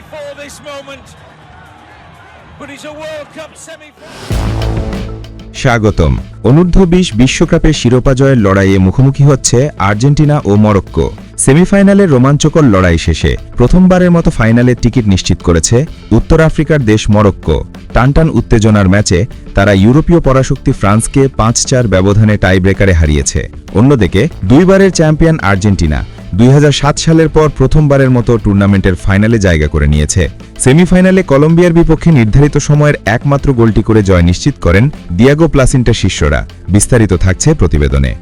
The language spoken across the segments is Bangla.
before this moment, but it's a World Cup. স্বাগতম। অনূর্ধ্ব বিশ বিশ্বকাপের শিরোপা জয়ের লড়াইয়ে মুখোমুখি হচ্ছে আর্জেন্টিনা ও মরক্কো। সেমিফাইনালের রোমাঞ্চকর লড়াই শেষে প্রথমবারের মতো ফাইনালের টিকিট নিশ্চিত করেছে উত্তর আফ্রিকার দেশ মরক্কো। টানটান উত্তেজনার ম্যাচে তারা ইউরোপীয় পরাশক্তি ফ্রান্সকে পাঁচ চার ব্যবধানে টাইব্রেকারে হারিয়েছে। অন্যদিকে দুইবারের চ্যাম্পিয়ন আর্জেন্টিনা দুই হাজার সাত সালের পর প্রথমবারের মতো টুর্নামেন্টের ফাইনালে জায়গা করে নিয়েছে। সেমিফাইনালে কলম্বিয়ার বিপক্ষে নির্ধারিত সময়ের একমাত্র গোলটি করে জয় নিশ্চিত করেন দিয়াগো প্লাসিন্টা শিষ্যরা। বিস্তারিত থাকছে প্রতিবেদনে।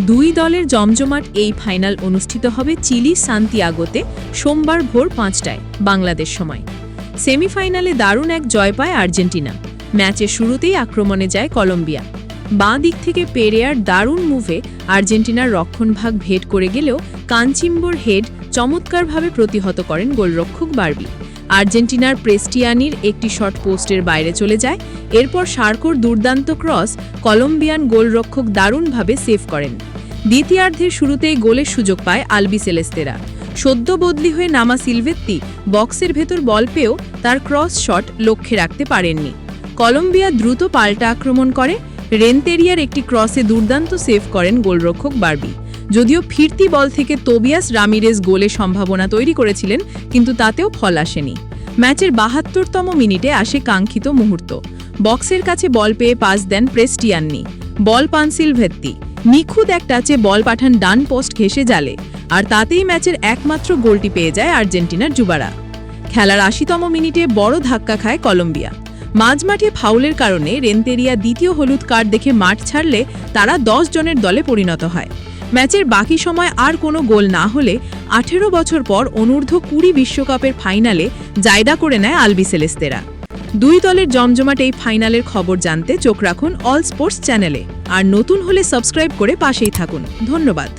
দুই দলের জমজমাট এই ফাইনাল অনুষ্ঠিত হবে চিলি সান্তিয়াগোতে সোমবার ভোর পাঁচটায়, বাংলাদেশ সময়। সেমিফাইনালে দারুণ এক জয় পায় আর্জেন্টিনা। ম্যাচের শুরুতেই আক্রমণে যায় কলম্বিয়া। বাঁ দিক থেকে পেরেয়ার দারুণ মুভে আর্জেন্টিনার রক্ষণভাগ ভেদ করে গেলেও কাঞ্চিম্বোর হেড চমৎকারভাবে প্রতিহত করেন গোলরক্ষক বার্বি। আর্জেন্টিনার প্রেস্টিয়ানির একটি শট পোস্টের বাইরে চলে যায়, এরপর সার্কোর দুর্দান্ত ক্রস কলম্বিয়ান গোলরক্ষক দারুণভাবে সেভ করেন। দ্বিতীয়ার্ধের শুরুতেই গোলের সুযোগ পায় আলবি সেলেস্তেরা। সদ্য বদলি হয়ে নামা সিলভেত্তি বক্সের ভেতর বল পেয়েও তার ক্রস শট লক্ষ্যে রাখতে পারেননি। কলম্বিয়া দ্রুত পাল্টা আক্রমণ করে রেন্তেরিয়ার একটি ক্রসে দুর্দান্ত সেভ করেন গোলরক্ষক বার্বি। যদিও ফিরতি বল থেকে তোবিয়াস রামিরেজ গোলে সম্ভাবনা তৈরি করেছিলেন, কিন্তু তাতেও ফল আসেনি। ম্যাচের বাহাত্তরতম মিনিটে আসে কাঙ্ক্ষিত মুহূর্ত। বক্সের কাছে বল পেয়ে পাস দেন প্রেস্টিয়াননি। বল পান সিলভেত্তি। নিখুঁত এক টাচে বল পাঠান ডান পোস্ট ঘেসে জালে, আর তাতেই ম্যাচের একমাত্র গোলটি পেয়ে যায় আর্জেন্টিনার যুবারা। খেলার আশিতম মিনিটে বড় ধাক্কা খায় কলম্বিয়া। মাঝমাঠে ফাউলের কারণে রেন্তেরিয়া দ্বিতীয় হলুদ কার্ড দেখে মাঠ ছাড়লে তারা দশ জনের দলে পরিণত হয়। ম্যাচের বাকি সময় আর কোনো গোল না হলে আঠেরো বছর পর অনূর্ধ্ব কুড়ি বিশ্বকাপের ফাইনালে জায়দা করে নেয় আলবি সেলেস্তেরা। দুই দলের জমজমাট এই ফাইনালের খবর জানতে চোখ রাখুন অল স্পোর্টস চ্যানেলে। আর নতুন হলে সাবস্ক্রাইব করে পাশেই থাকুন। ধন্যবাদ।